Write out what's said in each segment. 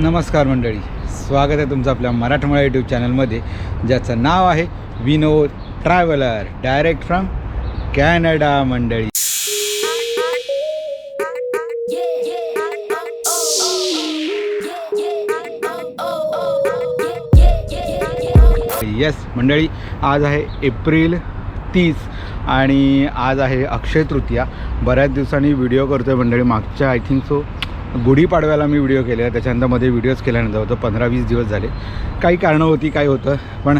नमस्कार मंडळी. स्वागत आहे तुमचं आपल्या मराठमोळा यूट्यूब चॅनलमध्ये ज्याचं नाव आहे Vinod traveller direct from Canada मंडळी. येस मंडळी आज आहे एप्रिल तीस आणि आज आहे अक्षय तृतीया. बऱ्याच दिवसांनी व्हिडिओ करतो आहे मंडळी मागच्या आय थिंक सो गुढीपाडव्याला मी व्हिडिओ केले त्याच्यानंतरमध्ये व्हिडिओज केल्यानंतर होतं पंधरा वीस दिवस झाले. काही कारणं होती काय होतं पण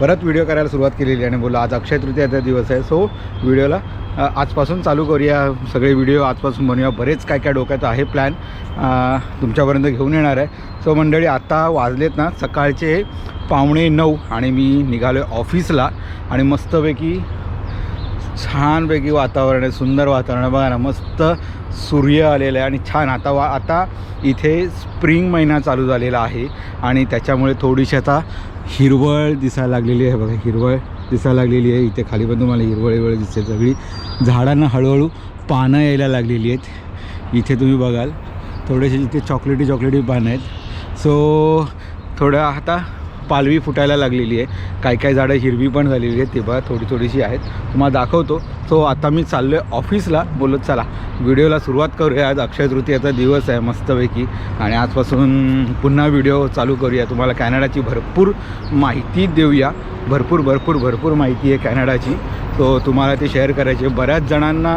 परत व्हिडिओ करायला सुरुवात केलेली आणि बोला आज अक्षय तृतीयाचा दिवस आहे सो व्हिडिओला आजपासून चालू करूया सगळे व्हिडिओ आजपासून बनवूया. बरेच काय काय डोक्यात आहे प्लॅन तुमच्यापर्यंत घेऊन येणार आहे. सो मंडळी आता वाजलेत ना सकाळचे पावणे नऊ आणि मी निघालो आहे ऑफिसला आणि मस्तपैकी छानपैकी वातावरण आहे सुंदर वातावरण बघा ना मस्त सूर्य आलेला आहे आणि छान. आता वा आता इथे स्प्रिंग महिना चालू झालेला आहे आणि त्याच्यामुळे थोडीशी आता हिरवळ दिसायला लागलेली आहे. बघा हिरवळ दिसायला लागलेली आहे. इथे खाली पण तुम्हाला हिरवळ हिरवळ दिसते सगळी. झाडांना हळूहळू पानं यायला लागलेली आहेत. इथे तुम्ही बघाल थोडेसे इथे चॉकलेटी चॉकलेटी पानं आहेत. सो थोडं आता पालवी फुटायला लागलेली आहे. काही काही झाडं हिरवी पण झालेली आहेत. ते बघा थोडी थोडीशी आहेत. तुम्हाला दाखवतो. सो आता मी चाललो आहे ऑफिसला. बोलत चला व्हिडिओला सुरुवात करूया. आज अक्षय तृतीयाचा दिवस आहे मस्तपैकी. आणि आजपासून पुन्हा व्हिडिओ चालू करूया. तुम्हाला कॅनडाची भरपूर माहिती देऊया. भरपूर भरपूर भरपूर माहिती आहे कॅनडाची. सो तुम्हाला ते शेअर करायची. आहे. बऱ्याच जणांना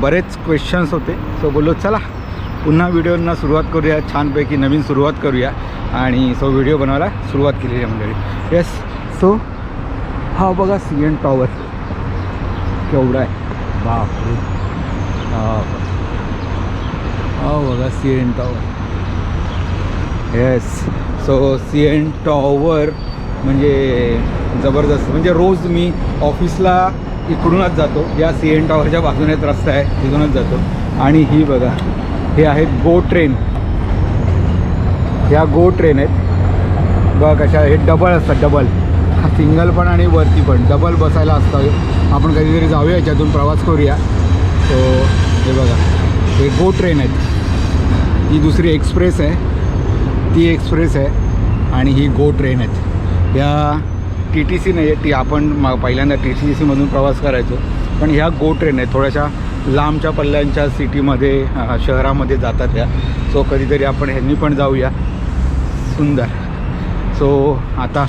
बरेच क्वेश्चन्स होते. सो बोललो चला पुन्हा व्हिडिओंना सुरुवात करूया. छानपैकी नवीन सुरुवात करूया. आणि सो व्हिडिओ बनवायला सुरुवात केलेली आहे मंडळी. येस सो हा बघा सी एन टॉवर केवढा आहे. बापरे. हा बघा. C N tower yes so C N tower म्हणजे जबरदस्त. म्हणजे रोज मी ऑफिसला इकडूनच जातो. या सी एन टॉवरच्या बाजूनेच रस्ता आहे तिथूनच जातो. आणि ही बघा. हे आहेत गो ट्रेन ह्या गो ट्रेन आहेत. बघा कशा हे डबल असतात डबल सिंगल पण आणि वरती पण. डबल बसायला असतं. आपण कधीतरी जाऊया याच्यातून प्रवास करूया. तो हे बघा. हे गो ट्रेन आहेत. ही दुसरी एक्सप्रेस आहे. ती एक्सप्रेस आहे आणि ही गो ट्रेन आहेत. ह्या टी टी सी नाही आहे ती आपण पहिल्यांदा टी टी सीमधून प्रवास करायचो. पण ह्या गो ट्रेन आहेत. थोड्याशा लांबच्या पल्ल्यांच्या सिटीमध्ये शहरामध्ये जातात या. सो कधीतरी आपण ह्यांनी पण जाऊया. सुंदर. सो आता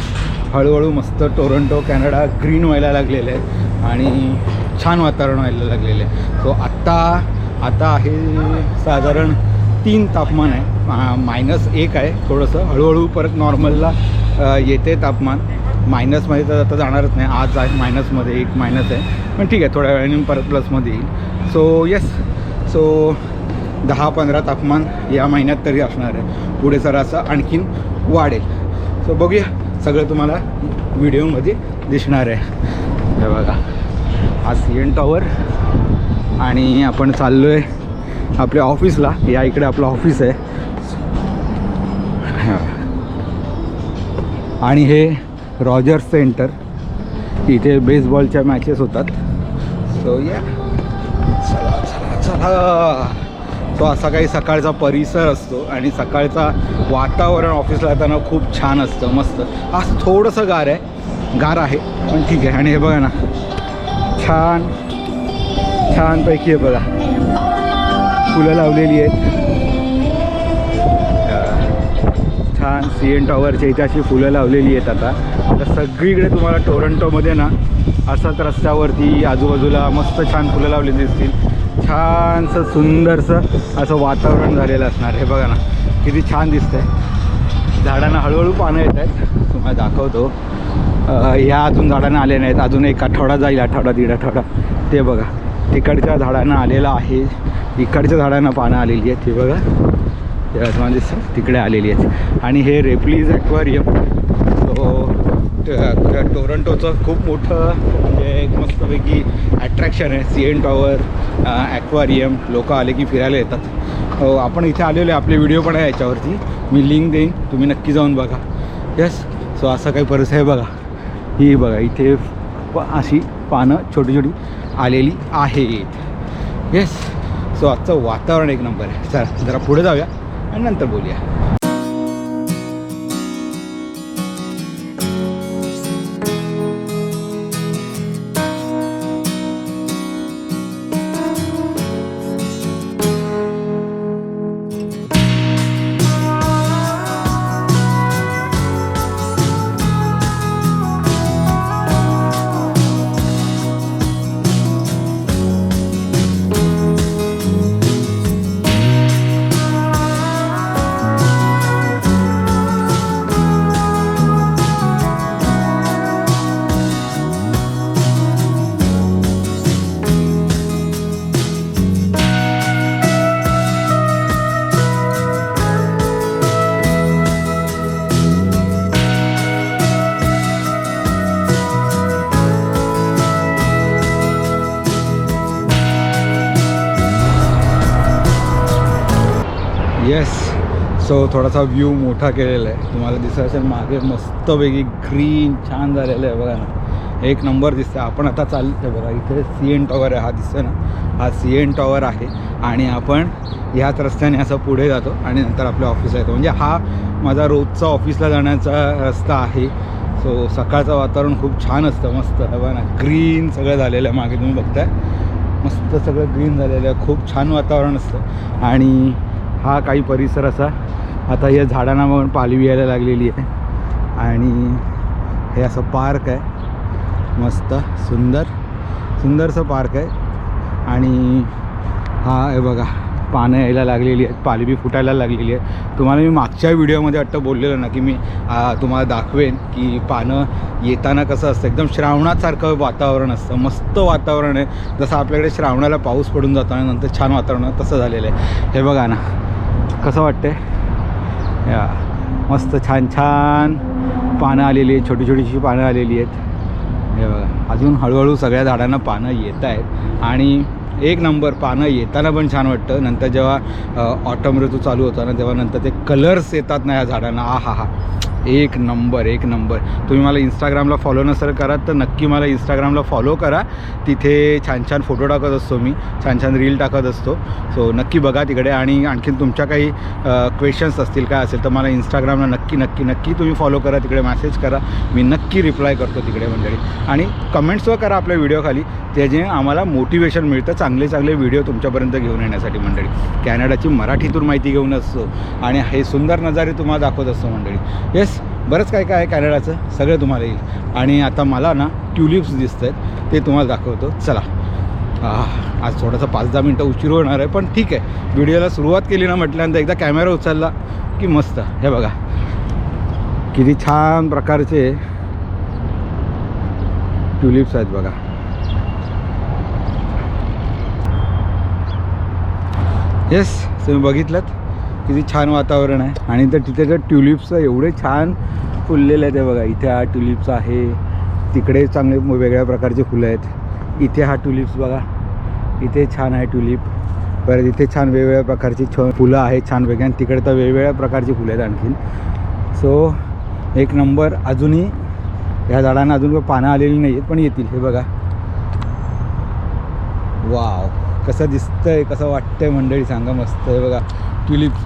हळूहळू मस्त टोरंटो कॅनडा ग्रीन व्हायला लागलेलं आहे आणि छान वातावरण व्हायला लागलेलं आहे सो आत्ता आता आहे साधारण तीन तापमान आहे. मायनस एक आहे थोडंसं. हळूहळू परत नॉर्मलला येते तापमान. मायनसमध्ये तर आता जाणारच नाही. आज आहे मायनसमध्ये एक मायनस आहे. पण ठीक आहे थोड्या वेळाने परत प्लसमध्ये येईल. सो येस सो दहा पंधरा तापमान या महिन्यात तरी असणार आहे. पुढे जर असं आणखीन वाढेल. सो बघूया. सगळं तुम्हाला व्हिडिओमध्ये दिसणार आहे. हे बघा. हा सी एन टॉवर आणि आपण चाललो आहे आपल्या ऑफिसला. या इकडे आपलं ऑफिस आहे. आणि हे रॉजर्स सेंटर. इथे बेसबॉलच्या मॅचेस होतात. सो या चला चला चला. तो असा काही सकाळचा परिसर असतो आणि सकाळचा वातावरण ऑफिसला जाताना खूप छान असतं मस्त. आज थोडंसं गार आहे गार आहे पण ठीक आहे. आणि हे बघा ना छान छानपैकी आहे बघा. फुलं लावलेली आहेत. छान सी एन टॉवरच्या इथे अशी फुलं लावलेली आहेत आता. आता सगळीकडे तुम्हाला टोरंटोमध्ये ना असंच रस्त्यावरती आजूबाजूला मस्त छान फुलं लावलेली दिसतील. छानसं सुंदरसं असं वातावरण झालेलं असणार हे बघा ना किती छान दिसतंय. झाडांना हळूहळू पानं येत आहेत. तुम्हाला दाखवतो. ह्या अजून झाडांना आले नाहीत. अजून एक आठवडा जाईल आठवडा दीड आठवडा. ते बघा तिकडच्या झाडांना आलेलं आहे. इकडच्या झाडांना पानं आलेली आहेत. ते बघा तेव्हा तुम्हाला दिसतं तिकडे आलेली आहेत. आणि हे रेप्लीज ॲक्वारियम. तो टोरंटोचं खूप मोठं म्हणजे मस्तपैकी अट्रॅक्शन आहे. सी एन टॉवर ॲक्वारियम लोक आले की फिरायला येतात. हो, आपण इथे आलेलो आहे. आपले व्हिडिओ पण आहे याच्यावरती. मी लिंक देईन. तुम्ही नक्की जाऊन बघा. येस सो असा काही परिसर आहे बघा. ही बघा इथे प अशी पानं छोटी छोटी आलेली आहेत. येस सो आजचं वातावरण एक नंबर आहे. चला जरा पुढे जाऊया आणि नंतर बोलूया. येस सो थोडासा व्ह्यू मोठा केलेला आहे. तुम्हाला दिसत असेल मागे मस्तपैकी ग्रीन छान झालेलं आहे. बघा ना. एक नंबर दिसतं आपण आता चालतं बघा. इथे सी एन टॉवर आहे. हा दिसतो ना? हा सी एन टॉवर आहे. आणि आपण ह्याच रस्त्याने असं पुढे जातो आणि नंतर आपल्या ऑफिसला येतो. म्हणजे हा माझा रोजचा ऑफिसला जाण्याचा रस्ता आहे. सो सकाळचं वातावरण खूप छान असतं. मस्त. बघा ना. ग्रीन सगळं झालेलं आहे. मागे तुम्ही बघताय. मस्त सगळं ग्रीन झालेलं आहे. खूप छान वातावरण असतं. आणि हा काही परिसर असा. आता या झाडांना मग पालवी यायला लागलेली आहे. आणि हे असं पार्क आहे. मस्त सुंदर सुंदरसं पार्क आहे. आणि हा हे बघा पानं यायला लागलेली आहेत पालवी फुटायला लागलेली आहे तुम्हाला मी मागच्या व्हिडिओमध्ये वाटतं बोललेलं ना की मी तुम्हाला दाखवेन की पानं येताना कसं असतं. एकदम श्रावणासारखं वातावरण असतं. मस्त वातावरण आहे. जसं आपल्याकडे श्रावणाला पाऊस पडून जातो आणि नंतर छान वातावरण आहे, तसं झालेलं आहे. हे बघा ना कसं वाटतंय? या मस्त छान छान पानं आलेली आहेत छोटी छोटीशी पानं आलेली आहेत. हे बघा अजून हळूहळू सगळ्या झाडांना पानं येत आहेत. आणि एक नंबर पानं येताना पण छान वाटतं. नंतर जेव्हा ऑटम ऋतू चालू होता ना तेव्हा नंतर ते कलर्स येतात ना या झाडांना. आ हा हा एक नंबर एक नंबर. तुम्ही मला इंस्टाग्रामला फॉलो नसेल करा तर नक्की मला इंस्टाग्रामला फॉलो करा. तिथे छान छान फोटो टाकत असतो मी छान छान रील टाकत असतो. सो नक्की बघा तिकडे आणि आणखीन तुमच्या काही क्वेश्चन्स असतील काय असेल तर मला इंस्टाग्रामला नक्की नक्की नक्की तुम्ही फॉलो करा. तिकडे मेसेज करा. मी नक्की रिप्लाय करतो तिकडे मंडळी. आणि कमेंट्सवर करा आपल्या व्हिडिओखाली त्याचे आम्हाला मोटिवेशन मिळतं चांगले चांगले व्हिडिओ तुमच्यापर्यंत घेऊन येण्यासाठी मंडळी. कॅनडाची मराठीतून माहिती घेऊन असतो. आणि हे सुंदर नजारे तुम्हाला दाखवत असतो मंडळी. येस बरंच काय काय आहे कॅनडाचं सगळं तुम्हाला येईल. आणि आता मला ना ट्युलिप्स दिसत आहेत ते तुम्हाला दाखवतो. चला. आज थोडासा पाच दहा मिनटं उशीर होणार आहे पण ठीक आहे. व्हिडिओला सुरुवात केली ना म्हटल्यानंतर एकदा कॅमेरा उचलला की मस्त. हे बघा. किती छान प्रकारचे ट्युलिप्स आहेत बघा. येस तुम्ही बघितलं किती छान वातावरण आहे. आणि तर तिथे तर ट्युलिप्सचं एवढे छान फुललेले आहेत ते बघा. इथे हा ट्युलिप्स आहे. तिकडे चांगले वेगळ्या प्रकारचे फुलं आहेत. इथे हा ट्युलिप्स बघा. इथे छान आहे ट्युलिप परत इथे छान वेगवेगळ्या प्रकारची छ फुलं आहेत छान वेगळ्या आणि तिकडे तर वेगवेगळ्या प्रकारची फुलं आहेत आणखीन. सो एक नंबर अजूनही ह्या झाडांना अजून पानं आलेली नाही आहेत पण येतील. हे बघा. वाव कसं दिसतंय कसं वाटतंय मंडळी सांगा मस्त. आहे बघा. ट्युलिप्स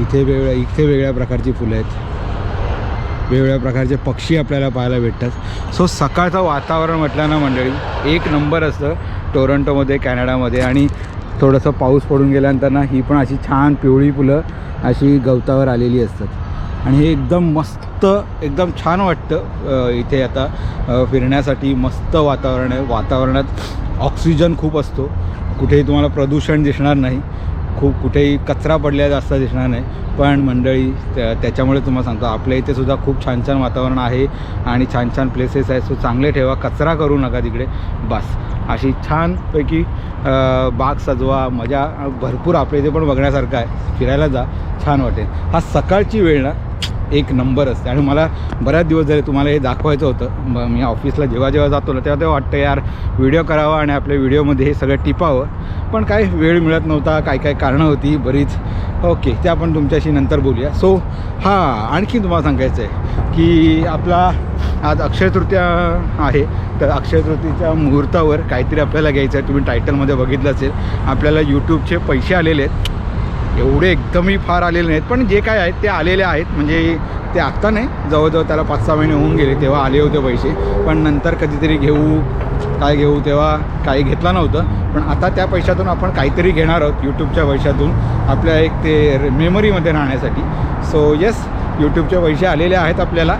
इथे वेगळ्या इथे वेगळ्या प्रकारची फुलं आहेत. वेगवेगळ्या प्रकारचे पक्षी आपल्याला पाहायला भेटतात. सो सकाळचं वातावरण म्हटलं ना मंडळी एक नंबर असतं टोरंटोमध्ये कॅनडामध्ये. आणि थोडंसं पाऊस पडून गेल्यानंतर ना ही पण अशी छान पिवळी फुलं अशी गवतावर आलेली असतात. आणि हे एकदम मस्त एकदम छान वाटतं इथे आता फिरण्यासाठी मस्त वातावरण आहे. वातावरणात ऑक्सिजन खूप असतो. कुठेही तुम्हाला प्रदूषण दिसणार नाही. खूप कुठेही कचरा पडलेला जास्त दिसणार नाही. पण मंडळी त्याच्यामुळे तुम्हाला सांगतो आपल्या इथे सुद्धा खूप छान छान वातावरण आहे आणि छान छान प्लेसेस आहेत. सो चांगले ठेवा कचरा करू नका तिकडे. बस. अशी छानपैकी बाग सजवा मजा भरपूर आपल्या इथे पण बघण्यासारखं आहे. फिरायला जा छान वाटेल. हा सकाळची वेळ ना एक नंबर असते. आणि मला बऱ्याच दिवस झाले तुम्हाला हे दाखवायचं होतं. मी ऑफिसला जेव्हा जेव्हा जातो ना तेव्हा तेव्हा वाटतं यार व्हिडिओ करावा आणि आपल्या व्हिडिओमध्ये हे सगळं टिपावं. पण काय वेळ मिळत नव्हता काय काय कारणं होती बरीच. ओके ते आपण तुमच्याशी नंतर बोलूया. सो हां आणखी तुम्हाला सांगायचं आहे की आपला आज अक्षय तृतीया आहे. तर अक्षय तृतीच्या मुहूर्तावर काहीतरी आपल्याला घ्यायचं आहे. तुम्ही टायटलमध्ये बघितलं असेल. आपल्याला यूट्यूबचे पैसे आलेले आहेत. एवढे एकदमही फार आलेले नाहीत पण जे काय आहेत ते आलेले आहेत. म्हणजे ते आत्ता नाही जवळजवळ त्याला पाच सहा महिने होऊन गेले तेव्हा आले होते पैसे. पण नंतर कधीतरी घेऊ काय घेऊ तेव्हा काही घेतला नव्हतं. पण आता त्या पैशातून आपण काहीतरी घेणार आहोत यूट्यूबच्या पैशातून. आपल्या एक ते मेमरीमध्ये राहण्यासाठी. सो येस यूट्यूबचे पैसे आलेले आहेत आपल्याला.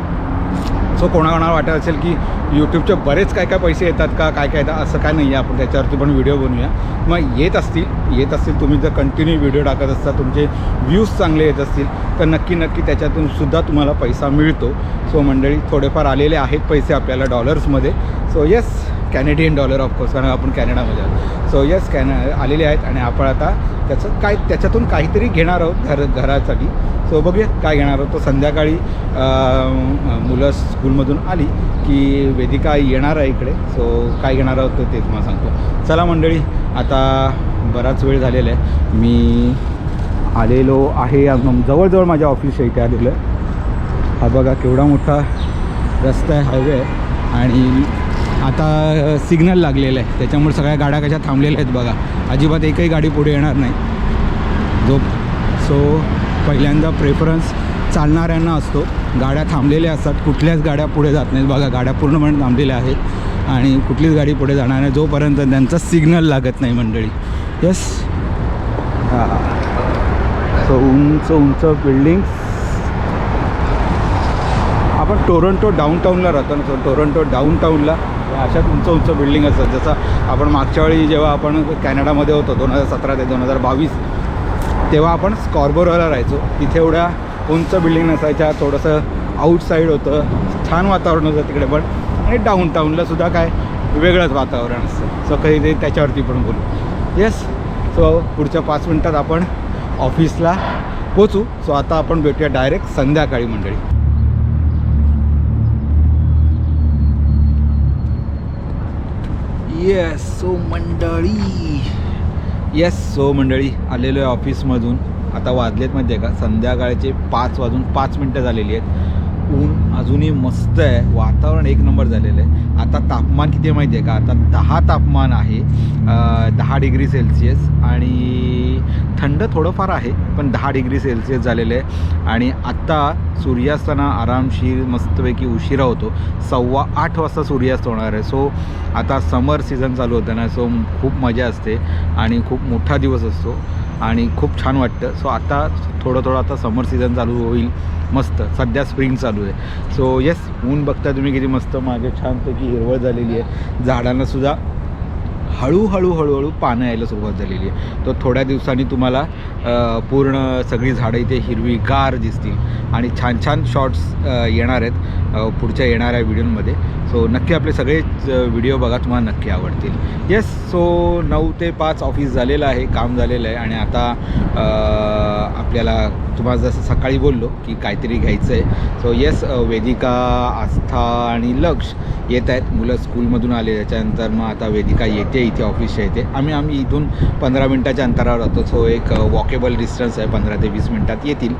सो कोणाकोणाला वाटत असेल की यूट्यूबचे बरेच काय काय पैसे येतात का काय काय येतात असं काय नाही आहे. आपण त्याच्यावरती पण व्हिडिओ बनवूया. मग येत असतील येत असतील तुम्ही जर कंटिन्यू व्हिडिओ टाकत असता तुमचे व्ह्यूज चांगले येत असतील तर नक्की नक्की त्याच्यातून सुद्धा तुम्हाला पैसा मिळतो. सो मंडळी थोडेफार आलेले आहेत पैसे आपल्याला डॉलर्समध्ये so yes Canadian dollar of course कारण आपण कॅनडामध्ये आहोत. सो यस कॅन आलेले आहेत आणि आपण आता त्याचं काय त्याच्यातून काहीतरी घेणार आहोत घर घरासाठी. सो बघूया काय घेणार आहोत. तो संध्याकाळी मुलं स्कूलमधून आली की वेदिका येणार आहे इकडे. सो काय घेणार आहोत ते तुम्हाला सांगतो. चला मंडळी आता बराच वेळ झालेला आहे. मी आलेलो आहे जवळजवळ माझ्या ऑफिसच्या इथे आलेलं आहे. हा बघा केवढा मोठा रस्ता आहे हायवे आहे. आणि आता सिग्नल लागलेलं आहे. त्याच्यामुळे सगळ्या गाड्या कशा थांबलेल्या आहेत बघा. अजिबात एकही गाडी पुढे येणार नाही. जो सो पहिल्यांदा प्रेफरन्स चालणाऱ्यांना असतो. गाड्या थांबलेल्या असतात. कुठल्याच गाड्या पुढे जात नाहीत बघा. गाड्या पूर्णपणे थांबलेल्या आहेत. आणि कुठलीच गाडी पुढे जाणार नाही. जोपर्यंत त्यांचा सिग्नल लागत नाही मंडळी. येस हां. सो उंच उंच बिल्डिंग्स आपण टोरंटो डाऊनटाऊनला राहतो ना. सो टोरंटो डाऊनटाऊनला अशा उंच उंच बिल्डिंग असतात जसं आपण मागच्या वेळी जेव्हा आपण कॅनडामध्ये होतो दोन हजार सतरा ते दोन हजार बावीस तेव्हा आपण स्कॉर्बोरोला राहायचो. तिथे एवढ्या उंच बिल्डिंग नसायच्या थोडंसं आउटसाईड होतं. छान वातावरण होतं तिकडे पण आणि डाऊनटाऊनला सुद्धा काय वेगळंच वातावरण असतं. सो काही ते त्याच्यावरती पण बोलू. येस सो पुढच्या पाच मिनटात आपण ऑफिसला पोचू सो आता आपण भेटूया डायरेक्ट संध्याकाळी मंडळी. येस सो मंडळी. येस सो मंडळी. आलेलो आहे ऑफिसमधून आता वाजलेत माहिती आहे का? संध्याकाळचे पाच वाजून पाच मिनटं झालेली आहेत. अजूनही मस्त आहे. वातावरण एक नंबर झालेलं आहे. आता तापमान किती आहे माहिती आहे का? आता दहा तापमान आहे दहा डिग्री सेल्सिअस आणि थंड थोडंफार आहे पण दहा डिग्री सेल्सिअस झालेलं आहे. आणि आत्ता सूर्यास्ताना आरामशीर मस्तपैकी उशिरा होतो. सव्वा आठ वाजता सूर्यास्त होणार आहे. सो आता समर सीझन चालू होतं ना सो खूप मजा असते आणि खूप मोठा दिवस असतो आणि खूप छान वाटतं. सो आता थोडं थोडं आता समर सीझन चालू होईल. मस्त. सध्या स्प्रिंग चालू आहे. सो येस ऊन बघता तुम्ही किती मस्त मागे छानपैकी हिरवळ झालेली आहे. झाडांनासुद्धा हळूहळू हळूहळू पानं यायला सुरुवात झालेली आहे. तर थोड्या दिवसांनी तुम्हाला पूर्ण सगळी झाडं इथे हिरवीगार दिसतील. आणि छान छान शॉर्ट्स येणार आहेत. पुढच्या येणाऱ्या व्हिडिओमध्ये सो नक्की आपले सगळेच व्हिडिओ बघा तुम्हाला नक्की आवडतील. येस सो नऊ ते पाच ऑफिस झालेलं आहे काम झालेलं आहे आणि आता आपल्याला तुम्हाला जसं सकाळी बोललो की काहीतरी घ्यायचं आहे सो येस वेदिका आस्था आणि लक्ष येत आहेत. मुलं स्कूलमधून आले त्याच्यानंतर मग आता वेदिका येते इथे ऑफिसच्या येते आम्ही आम्ही इथून पंधरा मिनटाच्या अंतरावर राहतो. सो एक वॉकेबल डिस्टन्स आहे पंधरा ते वीस मिनटात येतील.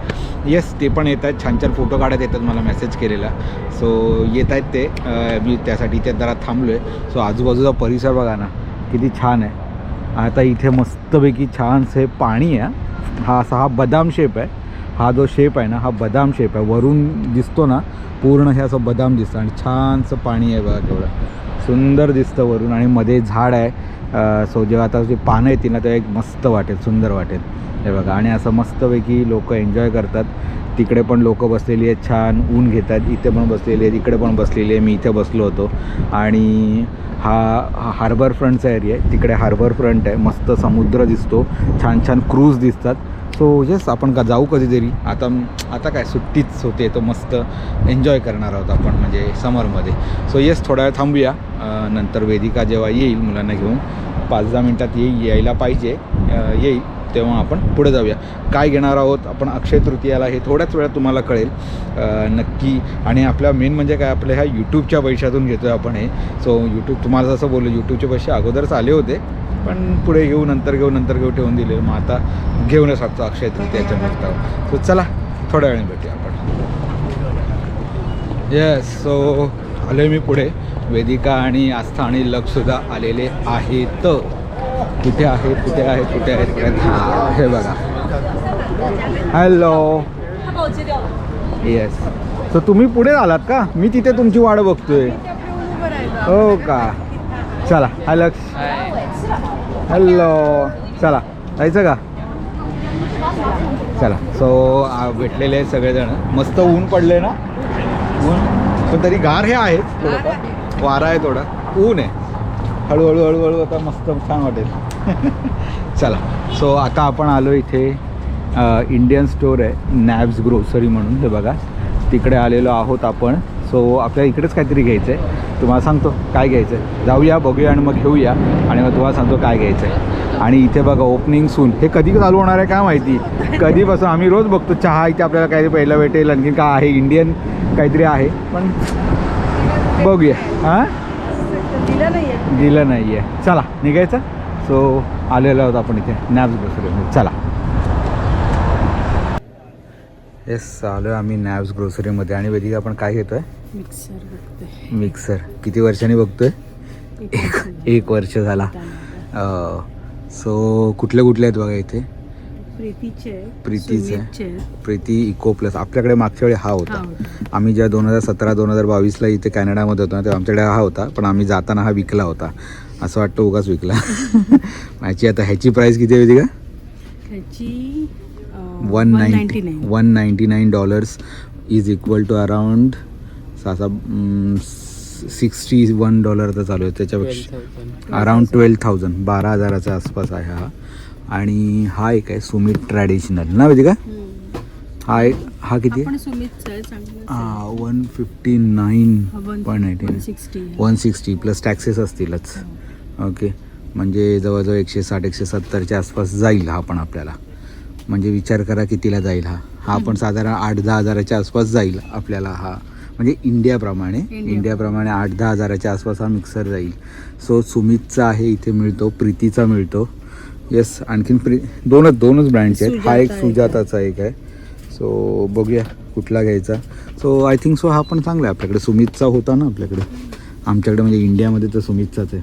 येस ते पण येत आहेत. छान छान फोटो काढत येतात मला मेसेज केलेला. सो येत आहेत ते. मी त्यासाठी इथे जरा थांबलो आहे सो आजूबाजूचा परिसर बघा ना किती छान आहे. आता इथे मस्तपैकी छानसे पाणी आहे. हा असा हा बदाम शेप आहे. हा जो शेप आहे ना हा बदाम शेप आहे. वरून दिसतो ना पूर्ण हे असं बदाम दिसतं. आणि छानसं पाणी आहे बघा केवढं. सुंदर दिसतं वरून आणि मध्ये झाड आहे. सो जेव्हा आता जे पानं येतील ना तेव्हा एक मस्त वाटेल सुंदर वाटेल. हे बघा आणि असं मस्तपैकी लोक एन्जॉय करतात. तिकडे पण लोक बसलेली आहेत छान ऊन घेत आहेत इथे पण बसलेली आहेत इकडे पण बसलेली आहे. मी इथे बसलो होतो. आणि हा हार्बर फ्रंटचा एरिया आहे. तिकडे हार्बर फ्रंट आहे. मस्त समुद्र दिसतो. छान छान क्रूज दिसतात. सो येस आपण का जाऊ कधीतरी. आता आता काय सुट्टीच होते तो मस्त एन्जॉय करणार आहोत आपण म्हणजे समरमध्ये. सो येस थोडा वेळ थांबूया. नंतर वेदिका जेव्हा येईल मुलांना घेऊन पाच दहा मिनटात येईल यायला पाहिजे. येईल तेव्हा आपण पुढे जाऊया. काय घेणार आहोत आपण अक्षय तृतीयाला हे थोड्याच वेळात तुम्हाला कळेल. नक्की. आणि आपल्या मेन म्हणजे काय आपल्या ह्या यूट्यूबच्या पैशातून घेतो आहे आपण हे. सो यूट्यूब तुम्हाला जसं बोललो यूट्यूबचे पैसे अगोदरच आले होते. पण पुढे घेऊ नंतर घेऊ नंतर घेऊ ठेवून दिले. मग आता घेऊनच लागतो अक्षय तृतीयाच्या निमित्तावर सो चला थोड्या वेळाने भेटूया आपण. येस सो आलो मी पुढे. वेदिका आणि आस्था आणि लक्षसुद्धा आलेले आहेत. कुठे आहे कुठे आहे कुठे आहेत कुठे हे बघा. हॅलो येस सो तुम्ही पुढे आलात का? मी तिथे तुमची वाट बघतोय. हो का? चला हाय लक्ष हॅलो चला. जायचं का? चला. सो भेटलेले आहेत सगळेजण. मस्त ऊन पडले ना? ऊन? पण तरी गार हे थोडंफार. वारा आहे थोडा. ऊन आहे. हळूहळू हळूहळू आता मस्त छान वाटेल. चला. सो आता आपण आलो इथे इंडियन स्टोर आहे. नॅब्स ग्रोसरी म्हणून. हे बघा. तिकडे आलेलो आहोत आपण. सो आपल्याला इकडेच काहीतरी घ्यायचं आहे तुम्हाला सांगतो काय घ्यायचं आहे जाऊया बघूया आणि मग घेऊया आणि मग तुम्हाला सांगतो काय घ्यायचं आहे आणि इथे बघा ओपनिंग सून हे कधी चालू होणार आहे काय माहिती? कधीपासून? आम्ही रोज बघतो चहा इथे आपल्याला काहीतरी पहिलं भेटेल. आणखी काय आहे? इंडियन काहीतरी आहे. पण बघूया. हां दिलं नाही आहे चला निघायचं? सो आलेलो आहोत आपण इथे. नॅब्स ग्रोसरीमध्ये चला. येस आलो आम्ही नॅब्स ग्रोसरीमध्ये आणि वेदिका आपण काय घेतोय? मिक्सर मिक्सर किती वर्षांनी बघतोय? एक एक वर्ष झाला. सो कुठले कुठले आहेत बघा इथे? प्रीतीचे प्रीतीचे. Preethi eco plus. आपल्याकडे मागच्या वेळी हा होता. आम्ही जेव्हा दोन हजार सतरा दोन हजार बावीसला इथे कॅनडामध्ये होतो ना तेव्हा आमच्याकडे हा होता. पण आम्ही जाताना हा विकला होता. असं वाटतं उगाच विकला. ह्याची आता ह्याची प्राईस किती आहे वेदिका? ह्याची one ninety 199. One ninety nine dollars is equal to around सहा सिक्स्टी वन डॉलर तर चालू आहे. त्याच्यापेक्षा अराउंड ट्वेल्व थाउजंड बारा हजाराच्या आसपास आहे हा. आणि हा एक आहे सुमित ट्रॅडिशनल ना वेदिका हम्म. हा एक हा किती? आहे one fifty nine point ninety sixty one sixty plus taxes असतीलच. ओके म्हणजे जवळजवळ एकशे साठ एकशे सत्तरच्या आसपास जाईल हा पण आपल्याला. म्हणजे विचार करा कितीला जाईल हा. हा पण साधारण आठ दहा हजाराच्या आसपास जाईल आपल्याला हा. म्हणजे इंडियाप्रमाणे. इंडिया. इंडियाप्रमाणे आठ दहा हजाराच्या आसपास हा मिक्सर जाईल. सो सुमितचा आहे इथे मिळतो प्रीतीचा मिळतो. येस आणखीन प्री दोनच दोनच ब्रँडचे आहेत. हा एक सुजाता एक सुजाताचा एक आहे. सो बघूया कुठला घ्यायचा. सो आय थिंक सो हा पण चांगला आहे आपल्याकडे. सुमितचा होता ना आपल्याकडे. आमच्याकडे म्हणजे इंडियामध्ये तर सुमितचाच आहे.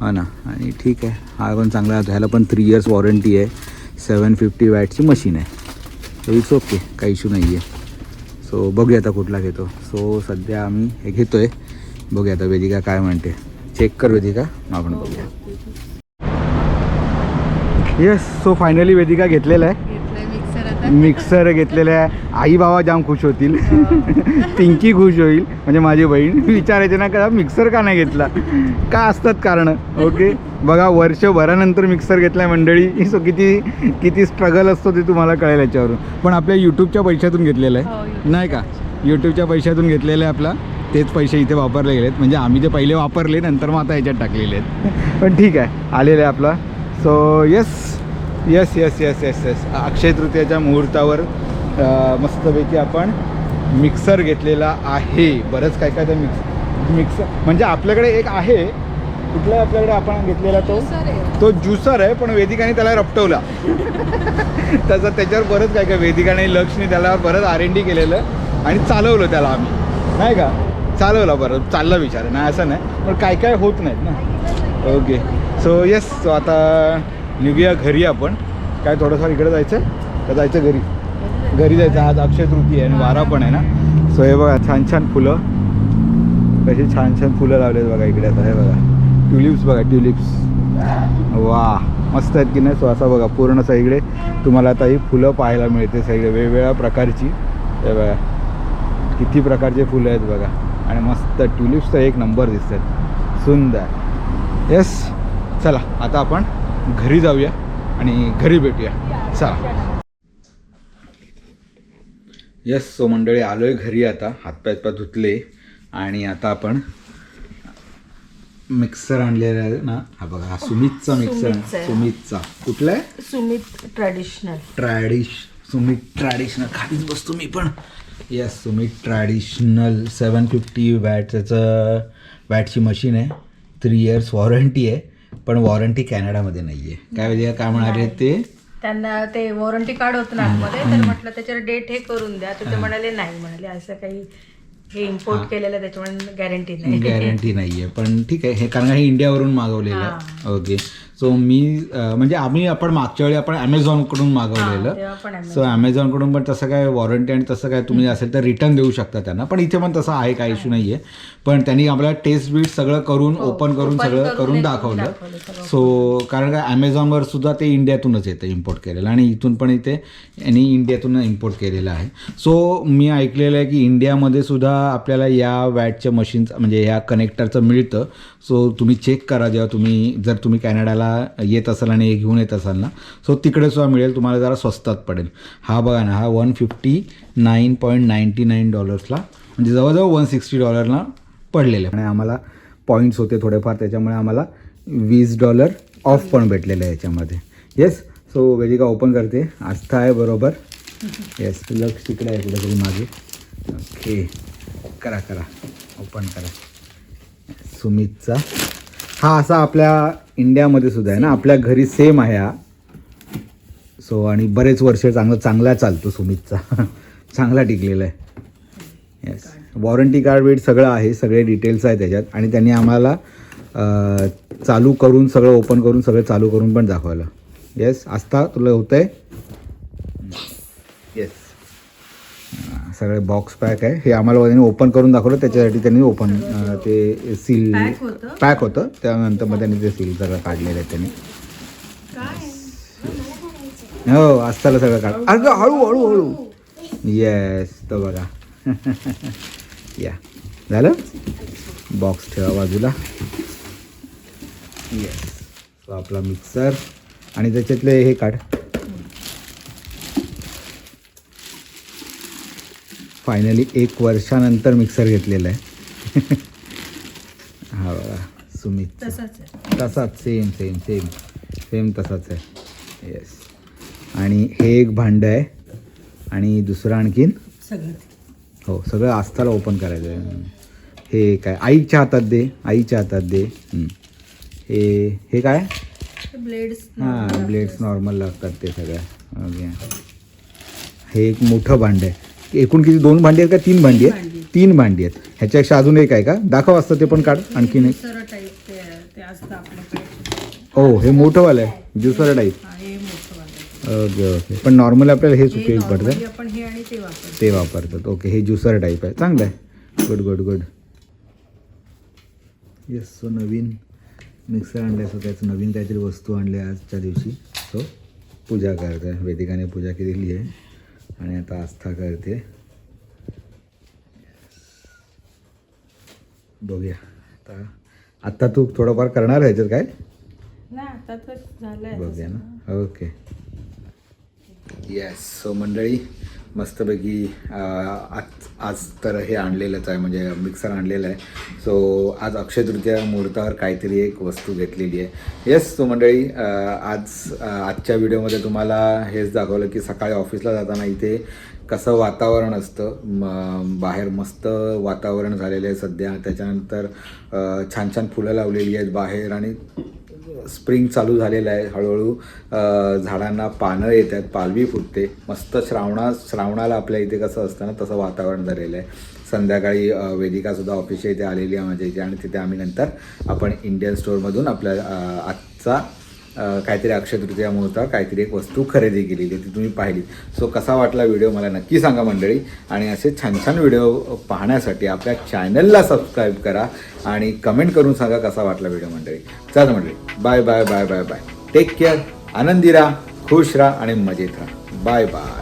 हा. ना. आणि ठीक आहे. हा पण चांगला आहे. ह्याला पण थ्री इयर्स वॉरंटी आहे. सेवन फिफ्टी वॅटची मशीन आहे. सो इट्स ओके काही इशू नाही आहे सो बघूया आता कुठला घेतो. सो सध्या आम्ही हे घेतो आहे बघूया आता वेदिका काय म्हणते. चेक कर वेदिका. मग आपण बघूया. येस सो फायनली वेदिका घेतलेला आहे. मिक्सर घेतलेलं आहे आई बाबा जाम खुश होतील. पिंकी खुश होईल. म्हणजे माझी बहीण विचारायचे ना का मिक्सर का नाही घेतला? का असतात कारण? ओके? बघा वर्षभरानंतर मिक्सर घेतलाय मंडळी. सो किती किती स्ट्रगल असतो ते तुम्हाला कळेल याच्यावरून. पण आपल्या यूट्यूबच्या पैशातून घेतलेलं हो, आहे YouTube. नाही का? यूट्यूबच्या पैशातून घेतलेलं आहे आपला. तेच पैसे इथे वापरले गेलेत. म्हणजे आम्ही ते पहिले वापरले नंतर मग आता याच्यात टाकलेले आहेत. पण ठीक आहे. आलेलं आहे आपला. So yes yes yes yes yes yes Akshay तृतीयाच्या मुहूर्तावर मस्तपैकी आपण मिक्सर घेतलेला आहे. बरंच काय काय तर मिक्स मिक्सर म्हणजे आपल्याकडे एक आहे. कुठला आपल्याकडे आपण घेतलेला तो तो ज्युसर आहे पण वेदिकाने त्याला रपटवला. त्याचं त्याच्यावर बरंच काय काय वेदिकाने लक्षने त्याला बरंच आर एन डी केलेलं आणि चालवलं त्याला आम्ही. नाही का? चालवलं बरं चाललं विचार नाही असं नाही. पण काय काय होत नाहीत ना. ओके सो येस सो आता निघूया घरी आपण. काय थोडंसं इकडे जायचं का जायचं घरी? घरी जायचं. आज अक्षय तृती आहे आणि वारा पण आहे ना. सो हे बघा छान छान फुलं. कशी छान छान फुलं लावलेत बघा इकडे आता. हे बघा. ट्युलिप्स बघा ट्युलिप्स. वा मस्त आहेत की नाही? सो असा बघा पूर्ण सगळे. तुम्हाला आता ही फुलं पाहायला मिळते सगळे वेगवेगळ्या प्रकारची. हे बघा. किती प्रकारचे फुलं आहेत बघा. आणि मस्त ट्युलिप्स तर एक नंबर दिसत सुंदर. येस चला आता आपण घरी जाऊया आणि घरी भेटूया. चला. येस सो मंडळी आलो आहे घरी आता. हातपाय हातपाय धुतले आणि आता आपण मिक्सर आणलेला आहे ना. हा बघा हा सुमितचा मिक्सर सुमितचा कुठला आहे? सुमित ट्रॅडिशनल ट्रॅडिश सुमित ट्रॅडिशनल खालीच बसतो मी पण. Yes Sumit traditional seven fifty वॅटचं वॅटची मशीन आहे. थ्री इयर्स वॉरंटी आहे. पण वॉरंटी कॅनडामध्ये नाही आहे काय म्हणजे काय म्हणाले ते? त्यांना ते वॉरंटी कार्ड होतं ना आतमध्ये तर म्हटलं त्याच्यावर डेट हे करून द्या. तर ते म्हणाले नाही म्हणाले असं काही हे इम्पोर्ट केलेलं त्याच्यामुळे गॅरंटी नाही. गॅरंटी नाही आहे पण ठीक आहे हे कारण हे इंडियावरून मागवलेलं आहे? ओके सो मी म्हणजे आम्ही आपण मागच्या वेळी आपण ॲमेझॉनकडून मागवलेलं. सो ॲमेझॉनकडून पण तसं काय वॉरंटी आणि तसं काय तुम्ही असेल तर रिटर्न देऊ शकता त्यांना. पण इथे पण तसं आहे काय इश्यू नाही आहे पण त्यांनी आपल्याला टेस्ट बीट सगळं करून ओपन करून open सगळं करून करून हे दाखवलं. सो कारण काय ॲमेझॉनवर सुद्धा ते इंडियातूनच येतं इम्पोर्ट केलेलं आणि इथून पण इथे यांनी इंडियातून इम्पोर्ट केलेलं आहे. सो मी ऐकलेलं आहे की इंडियामध्ये सुद्धा आपल्याला या वॅटच्या मशीन्स म्हणजे ह्या कनेक्टरचं मिळतं. सो तुम्ही चेक करा जेव्हा तुम्ही जर तुम्ही कॅनडाला येत असाल आणि हे घेऊन येत असाल ना सो तिकडे सुद्धा मिळेल तुम्हाला जरा स्वस्तात पडेल. हा बघा ना हा one fifty nine point ninety nine डॉलर्सला म्हणजे जवळजवळ वन सिक्स्टी डॉलरला पडलेले. आणि आम्हाला पॉईंट्स होते थोडेफार त्याच्यामुळे आम्हाला वीस डॉलर ऑफ पण भेटलेलं आहे याच्यामध्ये. येस सो वेदिका ओपन करते. आस्था आहे बरोबर. येस लक्ष तिकडे आहे कुठेतरी मागे. ओके करा करा. ओपन करा. सुमितचा. हा असा आपल्या इंडियामध्ये सुद्धा आहे ना आपल्या घरी सेम आहे हा. सो आणि बरेच वर्ष चांगला चांगला चालतो सुमितचा. चांगला टिकलेला आहे. येस वॉरंटी कार्ड वेट सगळं आहे सगळे डिटेल्स आहे त्याच्यात. आणि त्यांनी आम्हाला चालू करून सगळं ओपन करून सगळं चालू करून पण दाखवलं येस आस्था तुला होतं आहे येस सगळे बॉक्स पॅक आहे. हे आम्हाला त्यांनी ओपन करून दाखवलं. त्याच्यासाठी त्यांनी ओपन ते सील पॅक होतं. त्यानंतर मग त्यांनी ते सील सगळं काढलेलं आहे त्यांनी. हो आस्ताला सगळं काढ. अरे हळू हळू हळू. येस तो बघा. या. झालं? बॉक्स ठेवा बाजूला. येस तो आपला मिक्सर आणि त्याच्यातले हे काढ. फायनली एक वर्षानंतर मिक्सर घेतलेला आहे. हा बघा सुमित तसाच सेम सेम सेम सेम तसाच आहे. येस आणि हे एक भांडं आहे. आणि दुसरं आणखीन? सगळं. हो सगळं आस्थाला ओपन करायचं आहे. हे काय? आईच्या हातात दे. आईच्या हातात दे. हं. हे हे काय? ब्लेड्स हां ब्लेड्स नॉर्मल लागतात ते सगळ्या. ओके हे एक मोठं भांडं आहे. एकूण किती? दोन भांडी आहेत का? तीन भांडी. आहेत. तीन भांडी आहेत. ह्याच्यापेक्षा अजून एक आहे का? दाखव असतं ते पण काढ. आणखीन एक. हो हे मोठंवालं आहे. Juicer type okay okay. पण नॉर्मल आपल्याला हेच हे उपयोग पडतं. ते वापरतो ते वापरतात. ओके हे ज्युसर टाईप आहे. चांगलं आहे. Good good good yes so नवीन मिक्सर आणलं सो त्याचं नवीन काहीतरी वस्तू आणली आजच्या दिवशी. सो पूजा करते वेदिकाने पूजा केलेली आहे. आणि आता आस्था करते बघूया. आता आत्ता तू थोडंफार करणार आहे ह्याच्यात काय? बघूया ना. ओके. येस सो मंडळी मस्तपैकी आज आज तर हे आणलेलंच आहे म्हणजे मिक्सर आणलेलं आहे. सो आज अक्षय तृतीया मुहूर्तावर काहीतरी एक वस्तू घेतलेली आहे. येस तो मंडळी आज आजच्या व्हिडिओमध्ये तुम्हाला हेच दाखवलं की सकाळी ऑफिसला जाताना इथे कसं वातावरण असतं. म बाहेर मस्त वातावरण झालेलं आहे सध्या. त्याच्यानंतर छान छान फुलं लावलेली आहेत बाहेर आणि स्प्रिंग चालू झालेलं आहे हळूहळू. झाडांना पानं येत आहेत पालवी फुटते. मस्त श्रावणा श्रावणाला आपल्या इथे कसं असतं ना तसं वातावरण झालेलं आहे. संध्याकाळी वेदिकासुद्धा ऑफिसच्या इथे आलेली आहे माझ्या इथे आणि तिथे आम्ही नंतर आपण इंडियन स्टोअरमधून आपल्या आजचा काहीतरी अक्षय तृतीया मुहूर्तावर काहीतरी एक वस्तू खरेदी केलेली ती तुम्ही पाहिली. सो कसा वाटला व्हिडिओ मला नक्की सांगा मंडळी. आणि असे छान छान व्हिडिओ पाहण्यासाठी आपल्या चॅनलला सबस्क्राईब करा आणि कमेंट करून सांगा कसा वाटला व्हिडिओ मंडळी. चला मंडळी bye bye bye bye bye. Take care आनंदी राहा खुश राहा आणि मजेत राहा. Bye bye